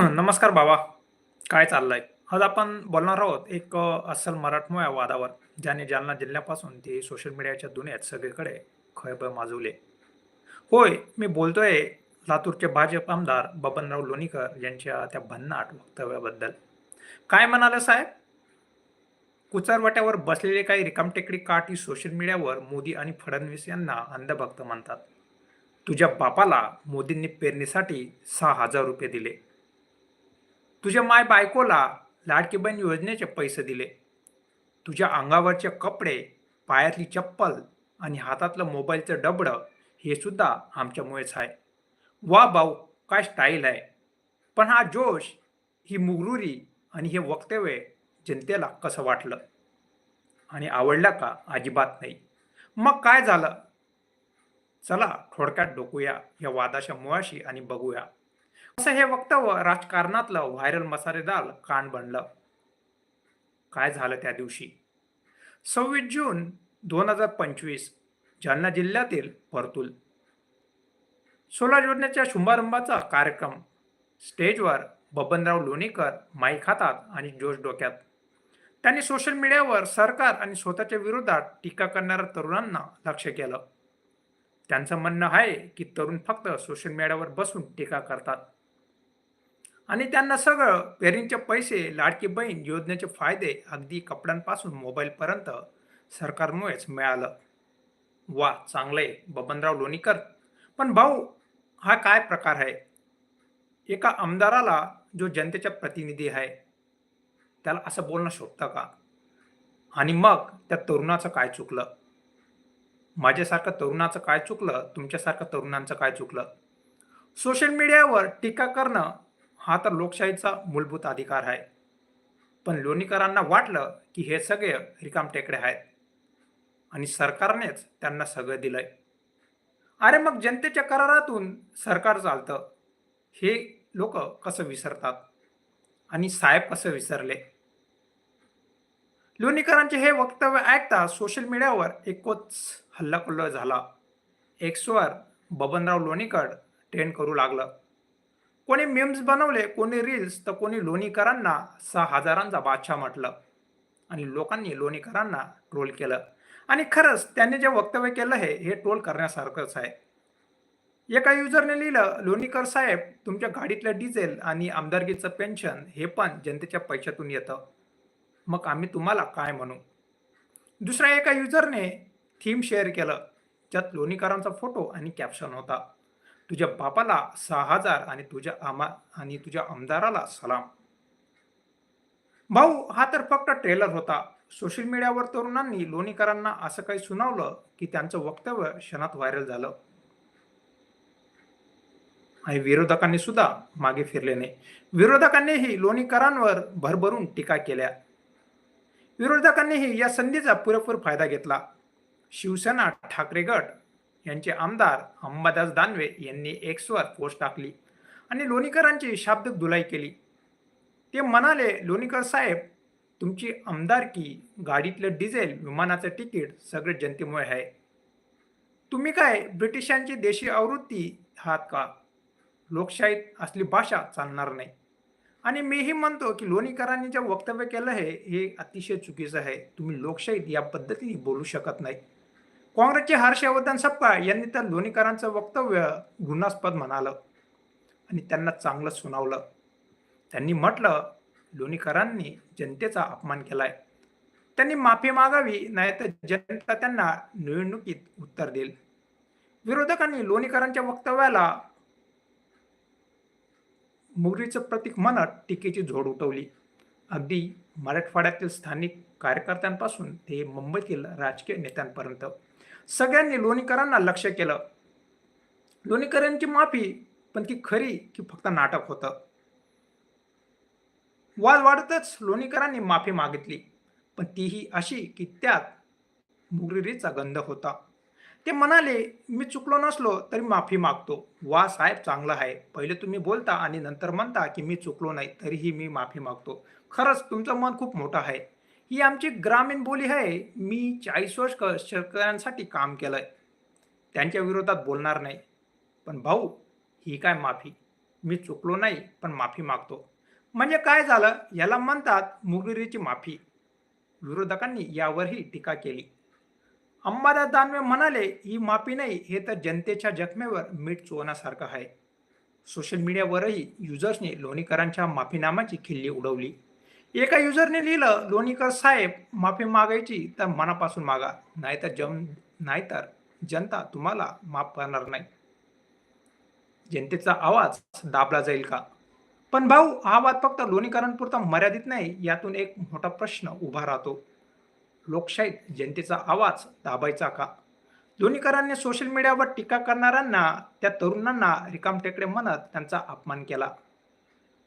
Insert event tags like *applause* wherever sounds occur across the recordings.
*clears throat* नमस्कार बाबा. काय चाललंय? आज आपण बोलणार आहोत एक अस्सल मराठमोळ्या वादावर ज्याने जालना जिल्ह्यापासून ते सोशल मीडियाच्या दुनियेत सगळीकडे खळबळ माजवले. होय मी बोलतोय लातूरचे भाजप आमदार बबनराव लोणीकर यांच्या त्या भन्नाट वक्तव्याबद्दल. काय म्हणाले साहेब? कुचारवाट्यावर बसलेले काही रिकामटेकडी काठी सोशल मीडियावर मोदी आणि फडणवीस यांना अंधभक्त म्हणतात. तुझ्या बापाला मोदींनी पेरणीसाठी सहा हजार रुपये दिले. तुझ्या माय बायकोला लाडकी बहीण योजनेचे पैसे दिले. तुझ्या अंगावरचे कपडे पायातली चप्पल आणि हातातलं मोबाईलचं डबडं हे सुद्धा आमच्यामुळेच आहे. वा भाऊ काय स्टाईल आहे. पण हा जोश ही मुगरुरी आणि हे वक्तव्य जनतेला कसं वाटलं? आणि आवडलं का? अजिबात नाही. मग काय झालं? चला थोडक्यात डोकूया या वादाच्या मुळाशी आणि बघूया. असं हे वक्तव्य राजकारणातलं व्हायरल मसालेदार कांड बनलं. काय झालं त्या दिवशी? सव्वीस जून दोन हजार पंचवीस जालना जिल्ह्यातील परतूल सोलार योजनेच्या शुभारंभाचा कार्यक्रम. स्टेजवर बबनराव लोणीकर माईक हातात आणि जोश डोक्यात. त्यांनी सोशल मीडियावर सरकार आणि स्वतःच्या विरोधात टीका करणाऱ्या तरुणांना लक्ष केलं. त्यांचं म्हणणं आहे की तरुण फक्त सोशल मीडियावर बसून टीका करतात. आणि त्यांना सगळं पेरणीचे पैसे लाडकी बहीण योजनेचे फायदे अगदी कपड्यांपासून मोबाईलपर्यंत सरकारमुळेच मिळालं. वा चांगलंय बबनराव लोणीकर. पण भाऊ हा काय प्रकार आहे? एका आमदाराला जो जनतेचा प्रतिनिधी आहे त्याला असं बोलणं शोभतं का? आणि मग त्या तरुणाचं काय चुकलं? माझ्यासारखं तरुणाचं काय चुकलं? तुमच्यासारखं तरुणांचं काय चुकलं? सोशल मीडियावर टीका करणं हा तर लोकशाहीचा मूलभूत अधिकार आहे. पण लोणीकरांना वाटलं की हे सगळे रिकाम टेकडे आहेत. आणि सरकारनेच त्यांना सगळं दिलंय. अरे मग जनतेच्या करारातून सरकार चालतं. हे लोक कसं विसरतात? आणि साहेब कसं विसरले? लोणीकरांचे हे वक्तव्य ऐकता सोशल मीडियावर एकच हल्लाकुल्ला झाला. एक्सवर बबनराव लोणीकर ट्रेंड करू लागलं. कोणी मीम्स बनवले कोणी रील्स तर कोणी लोणीकरांना सहा हजारांचा बादशाह म्हटलं. आणि लोकांनी लोणीकरांना ट्रोल केलं. आणि खरंच त्यांनी जे वक्तव्य केलं आहे हे ट्रोल करण्यासारखंच आहे. एका युजरने लिहिलं लोणीकर साहेब तुमच्या गाडीतलं डिझेल आणि आमदारकीचं पेन्शन हे पण जनतेच्या पैशातून येतं. मग आम्ही तुम्हाला काय म्हणू? दुसऱ्या एका युजरने थीम शेअर केलं ज्यात लोणीकरांचा फोटो आणि कॅप्शन होता. तुझ्या बापाला सहा हजार आणि तुझ्या आमा आणि तुझ्या आमदाराला सलाम. भाऊ हा तर फक्त ट्रेलर होता. सोशल मीडियावर तरुणांनी लोणीकरांना असं काही सुनावलं की त्यांचं वक्तव्य क्षणात व्हायरल झालं. आणि विरोधकांनी सुद्धा मागे फिरले नाही. विरोधकांनीही लोणीकरांवर भरभरून टीका केल्या. विरोधकांनीही या संधीचा पुरेपूर फायदा घेतला. शिवसेना ठाकरे गट यांचे आमदार अंबादास दानवे यांनी एक्सवर पोस्ट टाकली आणि लोणीकरांची शाब्दिक धुलाई केली. ते म्हणाले लोणीकर साहेब तुमची आमदारकी गाडीतलं डिझेल विमानाचं तिकीट सगळे जनतेमुळे आहे. तुम्ही काय ब्रिटिशांची देशी आवृत्ती आहात का? लोकशाहीत असली भाषा चालणार नाही. आणि मीही म्हणतो की लोणीकरांनी जे वक्तव्य केलं आहे हे अतिशय चुकीचं आहे. तुम्ही लोकशाहीत या पद्धतीने बोलू शकत नाही. काँग्रेसचे हर्षवर्धन सप्पा यांनी तर लोणीकरांचं वक्तव्य घृणास्पद म्हणालं आणि त्यांना चांगलं सुनावलं. त्यांनी म्हटलं लोणीकरांनी जनतेचा अपमान केलाय. त्यांनी माफी मागावी नाहीतर जनता त्यांना निवडणुकीत उत्तर देईल. विरोधकांनी लोणीकरांच्या वक्तव्याला मुगरीचं प्रतीक म्हणत टीकेची झोड उठवली. अगदी मराठवाड्यातील स्थानिक कार्यकर्त्यांपासून ते मुंबईतील राजकीय नेत्यांपर्यंत. सगळ्यांनी लोणीकरांना लक्ष केलं. लोणीकरांची माफी पण ती खरी की फक्त नाटक होतं. वाद वाढतच लोणीकरांनी माफी मागितली. पण तीही अशी की त्यात मुगरीचा गंध होता. ते म्हणाले मी चुकलो नसलो तरी माफी मागतो. वा साहेब चांगला आहे. पहिले तुम्ही बोलता आणि नंतर म्हणता की मी चुकलो नाही तरीही मी माफी मागतो. खरंच तुमचं मन खूप मोठं आहे. ही आमची ग्रामीण बोली आहे. मी चाळीस वर्ष शेतकऱ्यांसाठी काम केलंय. त्यांच्या विरोधात बोलणार नाही. पण भाऊ ही काय माफी? मी चुकलो नाही पण माफी मागतो. म्हणजे काय झालं? याला म्हणतात मुगिरीची माफी. विरोधकांनी यावरही टीका केली. अंबादास दानवे म्हणाले ही माफी नाही हे तर जनतेच्या जखमेवर मीठ चोवण्यासारखं आहे. सोशल मीडियावरही युजर्सने लोणीकरांच्या माफीनामाची खिल्ली उडवली. एका युजरने लिहिलं लोणीकर साहेब माफी मागायची तर मनापासून मागा. नाहीतर जम नाहीतर जनता तुम्हाला माफ करणार नाही. जनतेचा आवाज दाबला जाईल का? पण भाऊ हा वाद फक्त लोणीकरांपुरता मर्यादित नाही यातून एक मोठा प्रश्न उभा राहतो. लोकशाहीत जनतेचा आवाज दाबायचा का? लोणीकरांनी सोशल मीडियावर टीका करणाऱ्यांना त्या तरुणांना रिकामटेकडे म्हणत त्यांचा अपमान केला.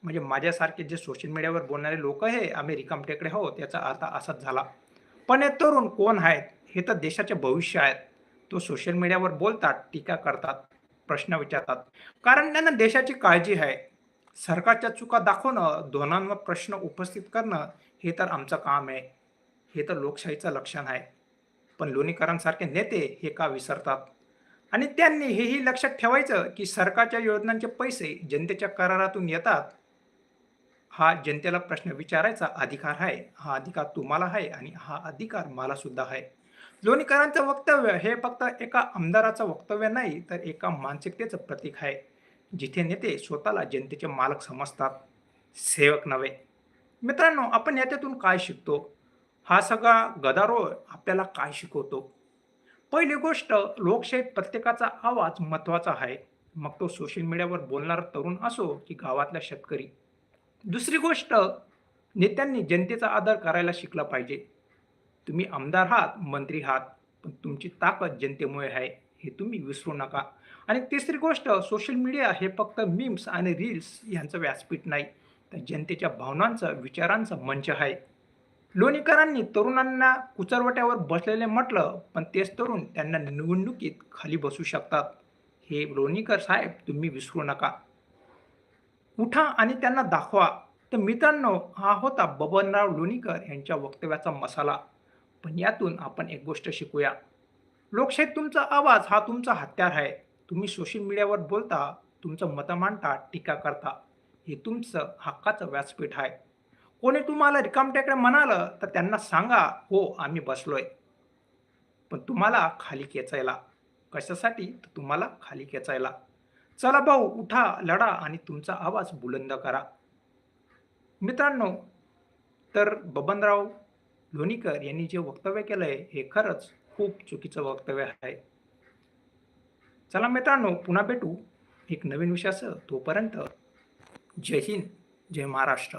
म्हणजे माझ्यासारखे जे सोशल मीडियावर बोलणारे लोक आहे आम्ही रिकामटेकडे आहोत त्याचा अर्थ असाच झाला. पण हे तरुण कोण आहेत? हे तर देशाचे भविष्य आहेत. तो सोशल मीडियावर बोलतात टीका करतात प्रश्न विचारतात. कारण त्यांना देशाची काळजी आहे. सरकारच्या चुका दाखवणं धोरणांवर प्रश्न उपस्थित करणं हे तर आमचं काम आहे. हे तर लोकशाहीचं लक्षण आहे. पण लोणीकरांसारखे नेते हे का विसरतात? आणि त्यांनी हेही लक्षात ठेवायचं की सरकारच्या योजनांचे पैसे जनतेच्या करारातून येतात हा जनतेला प्रश्न विचारायचा अधिकार आहे हा अधिकार तुम्हाला आहे आणि हा अधिकार मला सुद्धा आहे. लोणीकरांचं वक्तव्य हे फक्त एका आमदाराचं वक्तव्य नाही तर एका मानसिकतेचं प्रतीक आहे. जिथे नेते स्वतःला जनतेचे मालक समजतात सेवक नव्हे. मित्रांनो आपण याच्यातून काय शिकतो? हा सगळा गदारोळ आपल्याला काय शिकवतो? पहिली गोष्ट लोकशाहीत प्रत्येकाचा आवाज महत्त्वाचा आहे. मग तो सोशल मीडियावर बोलणारा तरुण असो की गावातला शेतकरी. दुसरी गोष्ट नेत्यांनी जनतेचा आदर करायला शिकला पाहिजे. तुम्ही आमदार आहात मंत्री आहात पण तुमची ताकद जनतेमुळे आहे हे तुम्ही विसरू नका. आणि तिसरी गोष्ट सोशल मीडिया हे फक्त मीम्स आणि रील्स यांचं व्यासपीठ नाही तर जनतेच्या भावनांचं विचारांचं मंच आहे. लोणीकरांनी तरुणांना कुचरवट्यावर बसलेले म्हटलं पण तेच तरुण त्यांना निवडणुकीत खाली बसू शकतात. हे लोणीकर साहेब तुम्ही विसरू नका. उठा आणि त्यांना दाखवा. तर मित्रांनो हा होता बबनराव लोणीकर यांच्या वक्तव्याचा मसाला. पण यातून आपण एक गोष्ट शिकूया. लोकशाहीत तुमचा आवाज हा तुमचा हत्यार आहे. तुम्ही सोशल मीडियावर बोलता तुमचं मतं मांडता टीका करता. हे तुमचं हक्काचं व्यासपीठ आहे. कोणी तुम्हाला रिकामट्याकडे म्हणालं तर त्यांना सांगा हो आम्ही बसलोय. पण तुम्हाला खाली खेचायला. कशासाठी? तर तुम्हाला खाली खेचायला. चला भाऊ उठा लढा आणि तुमचा आवाज बुलंद करा. मित्रांनो तर बबनराव लोणीकर यांनी जे वक्तव्य केलंय हे खरंच खूप चुकीचं वक्तव्य आहे. चला मित्रांनो पुन्हा भेटू एक नवीन विषयासह. तोपर्यंत जय हिंद जय महाराष्ट्र.